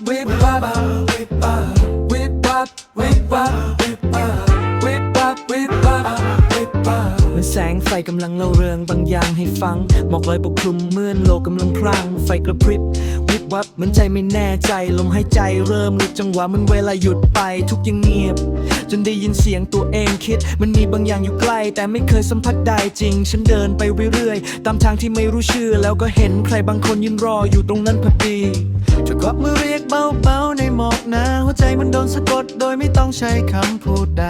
whip up whip up whip up whip up whip up whip up whip up whip up เหมือนแสงไฟกำลังเล่าเรื่องบางอย่างให้ฟังหมอกลอยปกคลุมเมื่อนโลกกำลังพรางไฟกระพริบวิบวับเหมือนใจไม่แน่ใจลมหายใจเริ่มหลุดจังหวะมันเวลาหยุดไปทุกอย่างเงียบ จนได้ยินเสียงตัวเองคิด มันมีบางอย่างอยู่ใกล้ แต่ไม่เคยสัมผัสได้จริง ฉันเดินไปเรื่อยๆ ตามทางที่ไม่รู้ชื่อ แล้วก็เห็นใครบางคนยืนรออยู่ตรงนั้นพอดีเธอก็มือเรียกเบาๆในหมอกหนาหัวใจมันโดนสะกดโดยไม่ต้องใช้คำพูดใด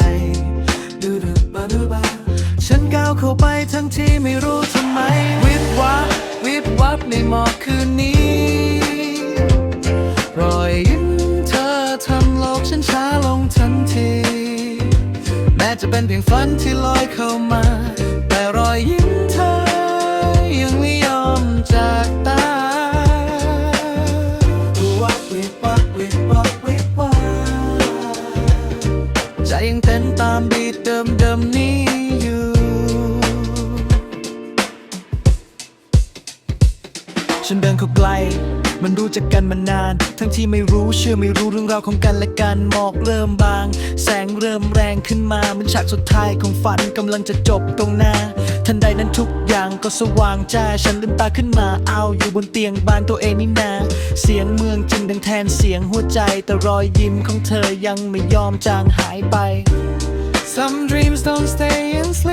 ดูดูบาดูบาฉันก้าวเข้าไปทั้งที่ไม่รู้ทำไมวิบวับวิบวับ จะเป็นเพียงฝันที่ลอยเข้ามา แต่รอยยิ้มเธอ ยังไม่ยอมจากตาวับวิบวับวิบวับวิบวับใจยังเต้นตามบีทเดิมๆนี้อยู่ฉันเดินเข้าใกล้ มันรู้จักกันมานาน ทั้งที่ไม่รู้เชื่อไม่รู้เรื่องราวของกันและกันหมอกเริ่มบาง แสงเริ่มแรงขึ้นมาเหมันฉากสุดท้ายของฝันกำลังจะจบตรงหน้า ทันใดนั้นทุกอย่างก็สว่างจ้าฉันลืมตาขึ้นมาเอาอยู่บนเตียงบ้านตัวเองนี่นา เสียงเมืองจึงดังแทนเสียงหัวใจแต่รอยยิ้มของเธอยังไม่ยอมจางหายไป Some dreams don't stay in sleep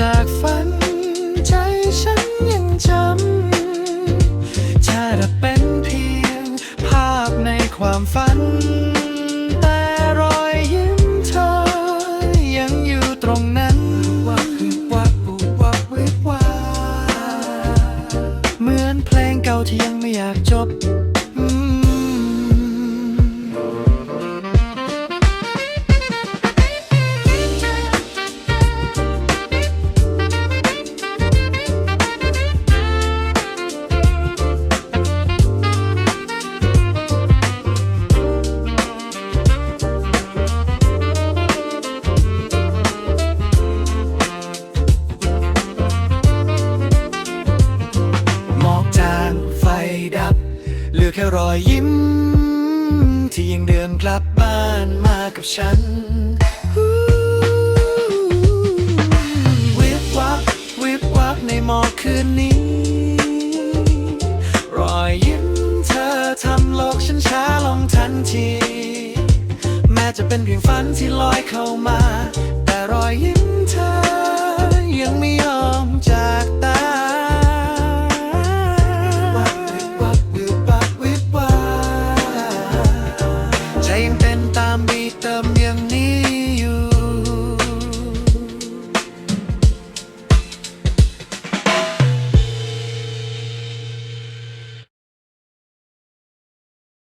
จากฝัน ใจฉันยังจำถ้าจะเป็นเพียงภาพในความฝัน อแค่รอยยิ้ม ที่ยังเดินกลับบ้านมากับฉันวิบวับวิบวับในหมอกคืนนี้ รอยยิ้มเธอทำโลกฉันช้าลงทันที แม้จะเป็นเพียงฝันที่ลอยเข้ามา แต่รอยยิ้ม Beat the